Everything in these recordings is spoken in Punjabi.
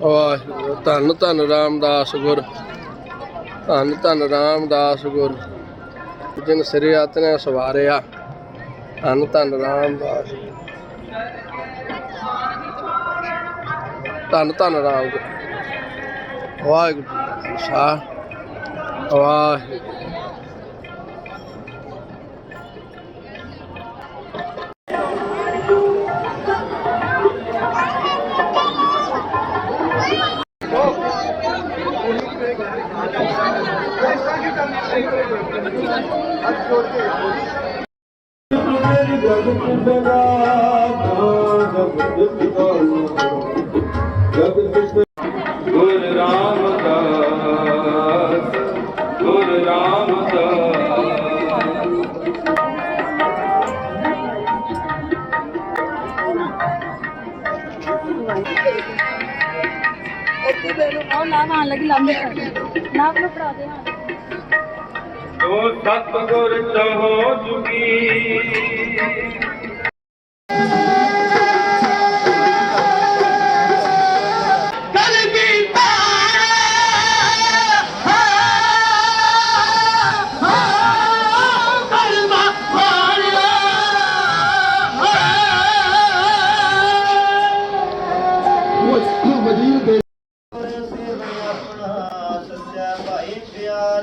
ਵਾਹਿਗੁਰੂ, ਧੰਨ ਧੰਨ ਰਾਮਦਾਸ ਗੁਰ, ਧੰਨ ਧੰਨ ਰਾਮਦਾਸ ਗੁਰ। ਜਿਨ ਸਿਰੇ ਆਤਨੇ ਸਵਾਰਿਆ, ਧੰਨ ਧੰਨ ਰਾਮਦਾਸ। ਧੰਨ ਧੰਨ ਰਾਮ ਗੁਰ। ਵਾਹਿਗੁਰੂ ਜੀ ਵਾਹਿਗੁਰੂ ਗੁਰ ਰਾਮਦਾਸ ਗੁਰ ਰਾਮਦਾਸ ਇੱਥੇ ਬੈਠੋ, ਆਹ ਲਾਭ ਆਉਣ ਲੱਗੀ ਲਾਂਬੇ ਨਾਮ ਨੂੰ ਫੜਾ ਦੇ, ਹਾਂ। ست گر سهو سڄا ڀائي پيار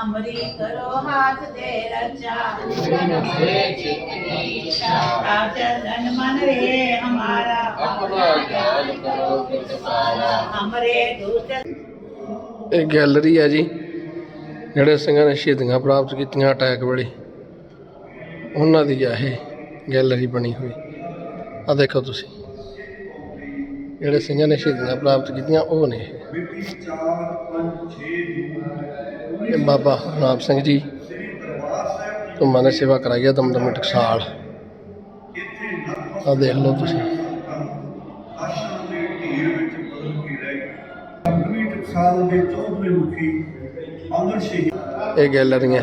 ਹਮਰੀ ਕਰੋ ਹਾਥ ਦੇ ਰਚਾ। ਆਚਰਨ ਮਨ ਰੇ ਹਮਾਰਾ ਹਮਰੇ ਦੂਤ। ਇਹ ਗੈਲਰੀ ਹੈ ਜੀ, ਜਿਹੜੇ ਸਿੰਘਾਂ ਨੇ ਸ਼ਹੀਦੀਆਂ ਪ੍ਰਾਪਤ ਕੀਤੀਆਂ ਅਟੈਕ ਵੇਲੇ, ਉਹਨਾਂ ਦੀ ਆ ਇਹ ਗੈਲਰੀ ਬਣੀ ਹੋਈ। ਆ ਦੇਖੋ ਤੁਸੀਂ। ਜਿਹੜੇ ਸਿੰਘਾਂ ਨੇ ਸ਼ਹੀਦੀਆਂ ਪ੍ਰਾਪਤ ਕੀਤੀਆਂ, ਉਹ ਨੇ। ਇਹ ਬਾਬਾ ਨਾਮ ਸਿੰਘ ਜੀ ਤੋਂ ਮਨ ਸੇਵਾ ਕਰਾਈ ਆ ਦਮਦਮਾ ਟਕਸਾਲ। ਆ ਦੇਖ ਲਓ ਤੁਸੀਂ। ਆਸ਼ਰਮ ਦੇ ਢੀਰ ਮੁਖੀ ਅਮਰ ਸ਼ਹੀਦ ਇਹ ਗੈਲਰੀਆਂ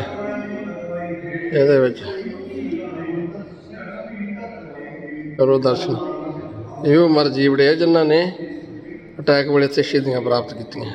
ਇਹਦੇ ਵਿੱਚ ਕਰੋ ਦਰਸ਼ਨ। ਇਹ ਉਹ ਮਰ ਜੀਵੜੇ ਆ ਜਿਨ੍ਹਾਂ ਨੇ ਅਟੈਕ ਵੇਲੇ ਤੇ ਸ਼ਹੀਦੀਆਂ ਪ੍ਰਾਪਤ ਕੀਤੀਆਂ।